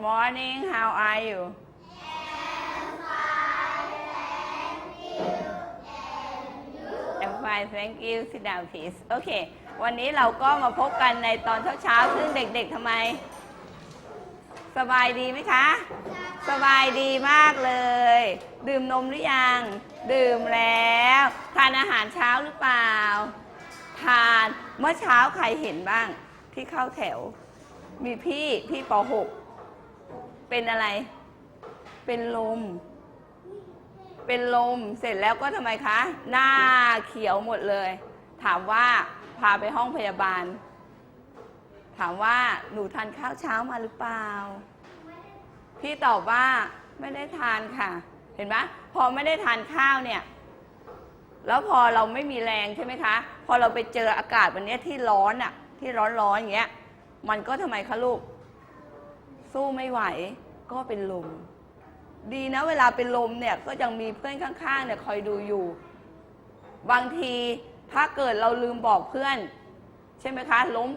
good morning how are you I'm fine thank you sit down please โอเค วันนี้เราก็มาพบกันในตอนเช้าๆ ซึ่งเด็กๆทำไม สบายดีไหมคะ สบายดีมากเลย ดื่มนมหรือยัง ดื่มแล้ว ทานอาหารเช้าหรือเปล่า ทานเมื่อเช้าใครเห็นบ้างที่เข้าแถว มีพี่พี่ป .6 เป็นอะไร เป็นลม เป็นลม เสร็จแล้วก็ทำไมคะ หน้าเขียวหมดเลย ถามว่าพาไปห้องพยาบาล ถามว่าหนูทานข้าวเช้ามาหรือเปล่า พี่ตอบว่าไม่ได้ทานค่ะ เห็นไหมพอไม่ได้ทานข้าวเนี่ย แล้วพอเราไม่มีแรงใช่ไหมคะ พอเราไปเจออากาศวันนี้ที่ร้อนอะ่ะที่ร้อนร้อนๆอย่างเงี้ย มันก็ทำไมคะลูก สู้ไม่ไหวก็เป็นลม ดีนะเวลาเป็นลมเนี่ยก็ยังมีเพื่อนข้างๆเนี่ยคอยดูอยู่ บางทีถ้าเกิดเราลืมบอกเพื่อน ใช่ไหมคะ ล้ม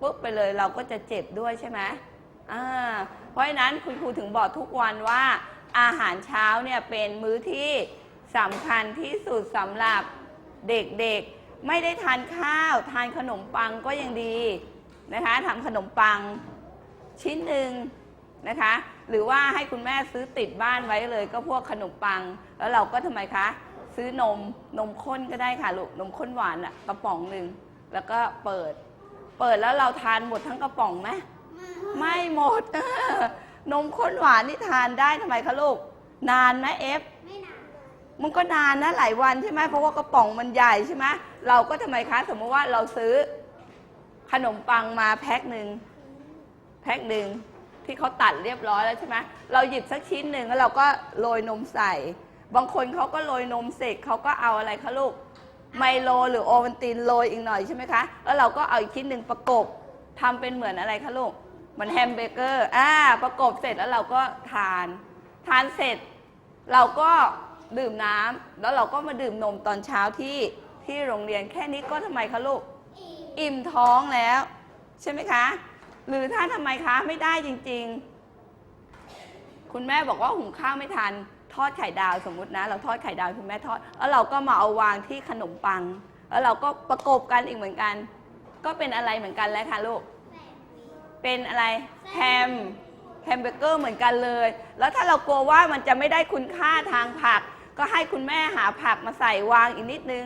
ปุ๊บไปเลยเราก็จะเจ็บด้วยใช่ไหมอ่าเพราะฉะนั้นคุณครูถึงบอกทุกวันว่าอาหารเช้าเนี่ยเป็นมื้อที่สำคัญที่สุดสำหรับเด็กๆ ไม่ได้ทานข้าว ทานขนมปังก็ยังดีนะคะทำขนมปัง ชิ้นหนึ่งนะคะ หรือว่าให้คุณแม่ซื้อติดบ้านไว้เลย ก็พวกขนมปัง แล้วเราก็ทำไมคะ ซื้อนมนมข้นก็ได้ค่ะลูกนมข้นหวานอะกระป๋องหนึ่งแล้วก็เปิด เปิดแล้วเราทานหมดทั้งกระป๋องไหมไม่หมด นมข้นหวานนี่ทานได้ทำไมคะลูก นานไหมเอฟไม่นานเลยมันก็นานนะหลายวันใช่ไหมเพราะว่ากระป๋องมันใหญ่ใช่ไหมเราก็ทำไมคะ สมมติว่าเราซื้อขนมปังมาแพ็คหนึ่ง แพ็คหนึ่งที่เขาตัดเรียบร้อยแล้วใช่ไหมเราหยิบสักชิ้นหนึ่งแล้วเราก็โรยนมใส่ บางคนเขาก็โรยนมเสร็จเขาก็เอาอะไรคะลูกไมโลหรือโอวัลตินโรยอีกหน่อยใช่ไหมคะ แล้วเราก็เอาอีกชิ้นหนึ่งประกบทำเป็นเหมือนอะไรคะลูกเหมือนแฮมเบเกอร์อ่าประกบเสร็จแล้วเราก็ทาน ทานเสร็จ เราก็ดื่มน้ำแล้วเราก็มาดื่มนมตอนเช้าที่ที่โรงเรียนแค่นี้ก็ทำไมคะลูกอิ่มท้องแล้ว ใช่ไหมคะ หรือถ้าทำไมคะไม่ได้จริง ๆ คุณแม่บอกว่าหุงข้าวไม่ทัน ทอดไข่ดาวสมมุตินะ เราทอดไข่ดาวคุณแม่ทอด แล้วเราก็มาเอาวางที่ขนมปัง แล้วเราก็ประกบกันอีกเหมือนกัน ก็เป็นอะไรเหมือนกันแล้วค่ะลูก เป็นอะไรแฮมแฮมเบอร์เกอร์เหมือนกันเลย แล้วถ้าเรากลัวว่ามันจะไม่ได้คุณค่าทางผัก ก็ให้คุณแม่หาผักมาใส่วางอีกนิดนึง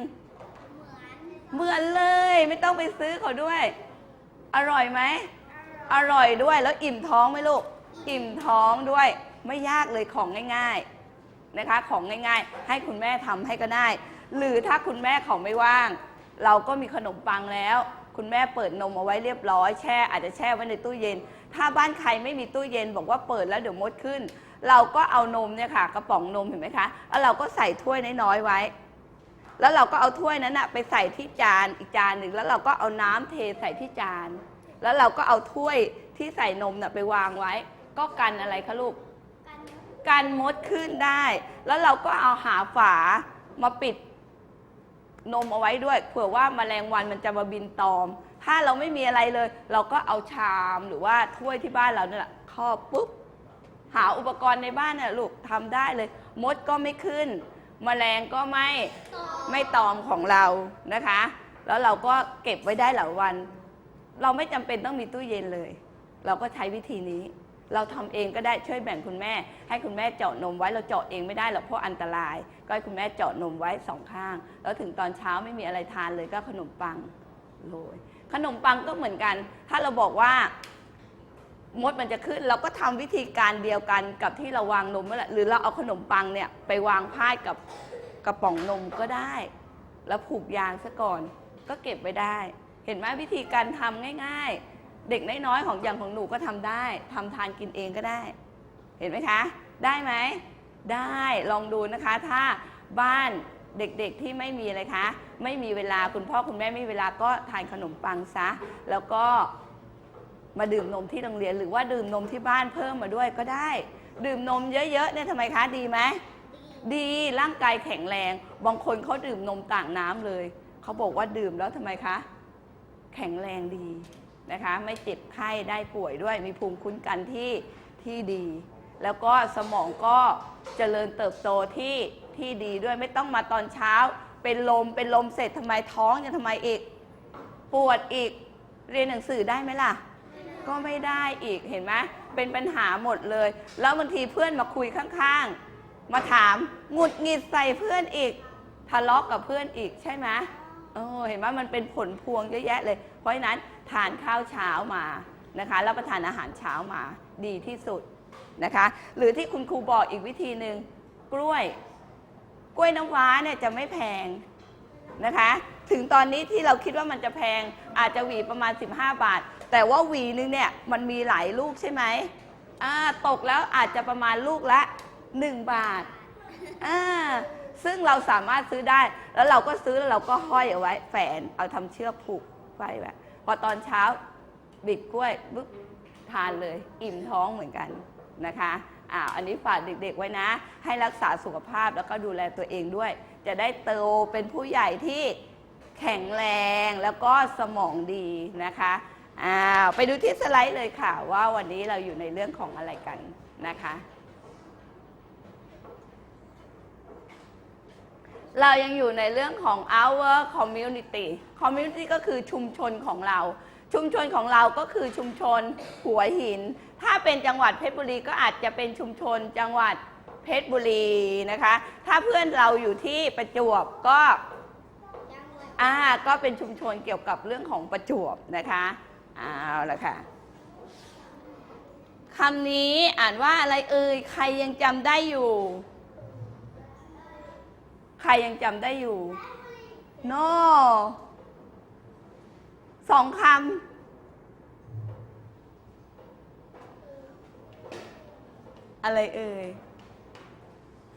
เหมือนเหมือนเลยไม่ต้องไปซื้อเขาด้วย อร่อยไหม อร่อยด้วยแล้วอิ่มท้องไหมลูก อิ่มท้องด้วยไม่ยากเลยของง่ายๆนะคะ ของง่ายๆ ให้คุณแม่ทำให้ก็ได้ หรือถ้าคุณแม่เขาไม่ว่าง เราก็มีขนมปังแล้ว คุณแม่เปิดนมเอาไว้เรียบร้อยแช่อาจจะแช่ไว้ในตู้เย็น ถ้าบ้านใครไม่มีตู้เย็น บอกว่าเปิดแล้วเดี๋ยวมดขึ้น เราก็เอานมเนี่ยค่ะ กระป๋องนมเห็นไหมคะแล้วเราก็ใส่ถ้วยน้อยๆไว้ แล้วเราก็เอาถ้วยนั้นนะไปใส่ที่จานอีกจานหนึ่งแล้วเราก็เอาน้ำเทใส่ที่จาน แล้วเราก็เอาถ้วยที่ใส่นมน่ะไปวางไว้ ก็กันอะไรคะลูก กันมดขึ้นได้ แล้วเราก็เอาหาฝามาปิดนมเอาไว้ด้วยเผื่อว่าแมลงวันมันจะมาบินตอม ถ้าเราไม่มีอะไรเลย เราก็เอาชามหรือว่าถ้วยที่บ้านเราเนี่ยแหละครอบปุ๊บหาอุปกรณ์ในบ้านเนี่ยลูกทำได้เลย มดก็ไม่ขึ้นแมลงก็ไม่ไม่ตอมของเรานะคะ แล้วเราก็เก็บไว้ได้หลายวัน เราไม่จำเป็นต้องมีตู้เย็นเลย เราก็ใช้วิธีนี้ เราทำเองก็ได้ช่วยแบ่งคุณแม่ ให้คุณแม่เจาะนมไว้เราเจาะเองไม่ได้หรอกเพราะอันตราย ก็ให้คุณแม่เจาะนมไว้สองข้าง แล้วถึงตอนเช้าไม่มีอะไรทานเลยก็ขนมปังโรยขนมปังก็เหมือนกัน ถ้าเราบอกว่ามดมันจะขึ้น เราก็ทำวิธีการเดียวกันกับที่เราวางนมนั่นแหละหรือเราเอาขนมปังเนี่ยไปวางพาดกับกระป๋องนมก็ได้ แล้วผูกยางซะก่อนก็เก็บไว้ได้ เห็นไหมวิธีการทำง่าย ๆ เด็กน้อยๆของอย่างของหนูก็ทำได้ทำทานกินเองก็ได้ เห็นไหมคะ ได้ไหมได้ลองดูนะคะ ถ้าบ้านเด็กๆที่ไม่มีอะไรคะ ไม่มีเวลาคุณพ่อคุณแม่ไม่มีเวลาก็ทานขนมปังซะ แล้วก็มาดื่มนมที่โรงเรียน หรือว่าดื่มนมที่บ้านเพิ่มมาด้วยก็ได้ ดื่มนมเยอะๆเนี่ยทำไมคะดีไหมดีร่างกายแข็งแรง บางคนเขาดื่มนมต่างน้ำเลย เขาบอกว่าดื่มแล้วทำไมคะ แข็งแรงดีนะคะ ไม่เจ็บไข้ได้ป่วยด้วย มีภูมิคุ้มกันที่ที่ดี แล้วก็สมองก็เจริญเติบโตที่ที่ดีด้วยไม่ต้องมาตอนเช้า เป็นลมเป็นลมเสร็จทำไมท้องยังทำไมอีกปวดอีกเรียนหนังสือได้ไหมล่ะ ก็ไม่ได้อีกเห็นไหมเป็นปัญหาหมดเลย แล้วบางทีเพื่อนมาคุยข้างๆ มาถามหงุดหงิดใส่เพื่อนอีกทะเลาะกับเพื่อนอีกใช่ไหม เออเห็นไหมมันเป็นผลพวงเยอะแยะเลย เพราะฉะนั้นทานข้าวเช้ามานะคะรับประทานอาหารเช้ามาดีที่สุดนะคะ หรือที่คุณครูบอกอีกวิธีหนึ่งกล้วย กล้วยน้ำว้าเนี่ยจะไม่แพงนะคะ ถึงตอนนี้ที่เราคิดว่ามันจะแพงอาจจะหวีประมาณ 15 บาท แต่ว่าหวีนึงเนี่ยมันมีหลายลูกใช่ไหมตกแล้วอาจจะประมาณลูกละ 1 บาทอ่า ซึ่งเราสามารถซื้อได้ แล้วเราก็ซื้อแล้วเราก็ห้อยเอาไว้ แฝนเอาทำเชือกผูกไว้แบบพอตอนเช้าบิดกล้วยปุ๊บทานเลยอิ่มท้องเหมือนกันนะคะอ่าอันนี้ฝากเด็กๆไว้นะ ให้รักษาสุขภาพแล้วก็ดูแลตัวเองด้วย จะได้โตเป็นผู้ใหญ่ที่แข็งแรงแล้วก็สมองดีนะคะอ้าไปดูที่สไลด์เลยค่ะ ว่าวันนี้เราอยู่ในเรื่องของอะไรกันนะคะ เรายังอยู่ในเรื่องของ our community community ก็คือชุมชนของเรา ชุมชนของเราก็คือชุมชนหัวหิน ถ้าเป็นจังหวัดเพชรบุรีก็อาจจะเป็นชุมชนจังหวัดเพชรบุรีนะคะ ถ้าเพื่อนเราอยู่ที่ประจวบก็อ่าก็เป็นชุมชนเกี่ยวกับเรื่องของประจวบนะคะเอาละค่ะคำนี้อ่านว่าอะไรเอ่ยใครยังจำได้อยู่ ครยังจำได้อยู่ no สองคำ อะไรเอ่ย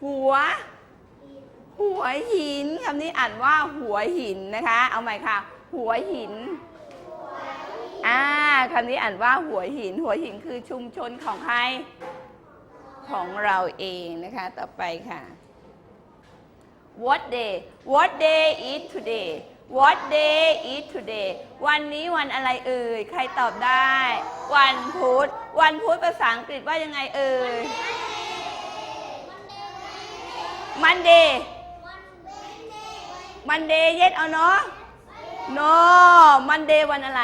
หัว หัวหินคำนี้อ่านว่าหัวหินนะคะ เอาใหม่ค่ะ หัวหินอ่าคำนี้อ่านว่าหัวหิน หัวหินคือชุมชนของใคร ของเราเองนะคะ ต่อไปค่ะ What day What day is today What day is today วันนี้วันอะไรเอ่ย ใครตอบได้ วันพุธ วันพุธภาษาอังกฤษว่ายังไงเอ่ย Monday Monday yes or no no Monday วันอะไร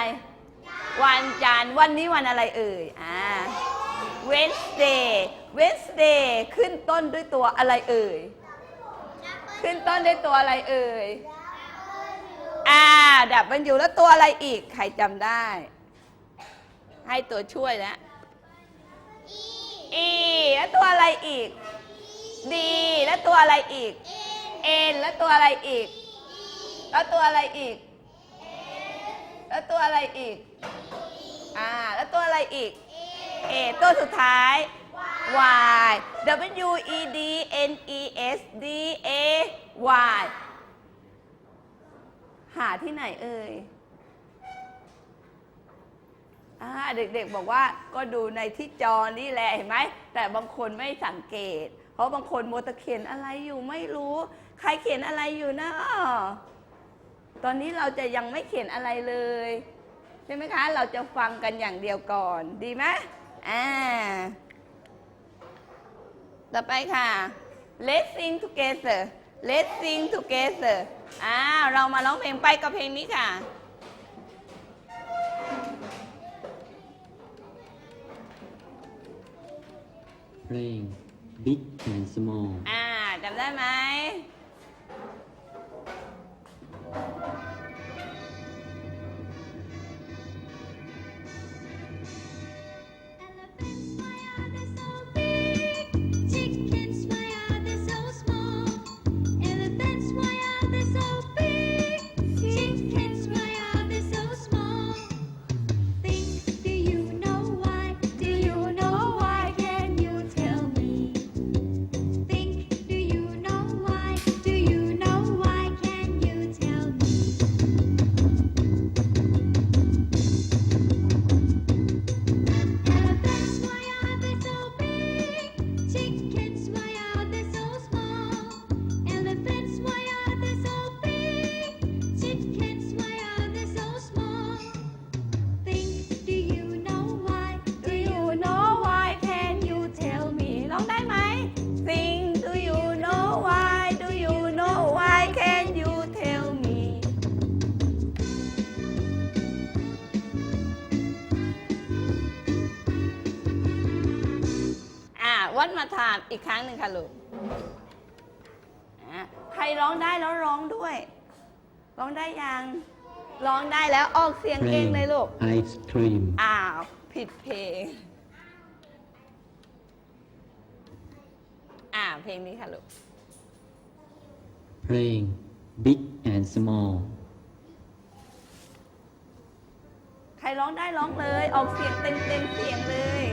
วันจันทร์ วันนี้วันอะไรเอ่ย อ่า Wednesday Wednesday ขึ้นต้นด้วยตัวอะไรเอ่ย ขึ้นต้นด้วยตัวอะไรเอ่ยอ่าดับมันอยู่แล้วตัวอะไรอีก ใครจำได้ ให้ตัวช่วยแล้ว E แล้วตัวอะไรอีก D แล้วตัวอะไรอีก N แล้วตัวอะไรอีก แล้วตัวอะไรอีก แล้วตัวอะไรอีกอ่าแล้วตัวอะไรอีก A ตัวสุดท้าย Y W E D N E S D A Y หาที่ไหนเอ่ยอาเด็กๆบอกว่าก็ดูในที่จอนี่แหละเห็นไหม แต่บางคนไม่สังเกต เพราะบางคนโมตะเขียนอะไรอยู่ไม่รู้ ใครเขียนอะไรอยู่นะตอนนี้เราจะยังไม่เขียนอะไรเลย ใช่ไหมคะ เราจะฟังกันอย่างเดียวก่อน ดีไหมอ่า ต่อไปค่ะ Let's sing together Let's sing together อ้าวเรามาร้องเพลงไปกับเพลงนี้ค่ะเพลง Big and Small อ่าจำได้ไหม วัดมาถามอีกครั้งหนึ่งค่ะลูกใครร้องได้แล้วร้องด้วย ร้องได้ยัง ร้องได้แล้วออกเสียงเก่งเลยลูก Ice cream. อ้าว ผิดเพลง อ่า เพลงนี้ค่ะลูก Playing big and small. ใครร้องได้ร้องเลย ออกเสียงเต็มเต็มเสียงเลย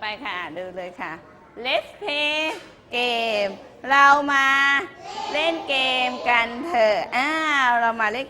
ไปค่ะดูเลยค่ะ Let's play game เรามาเล่นเกมกันเถอะอ้าวเรามาเล่น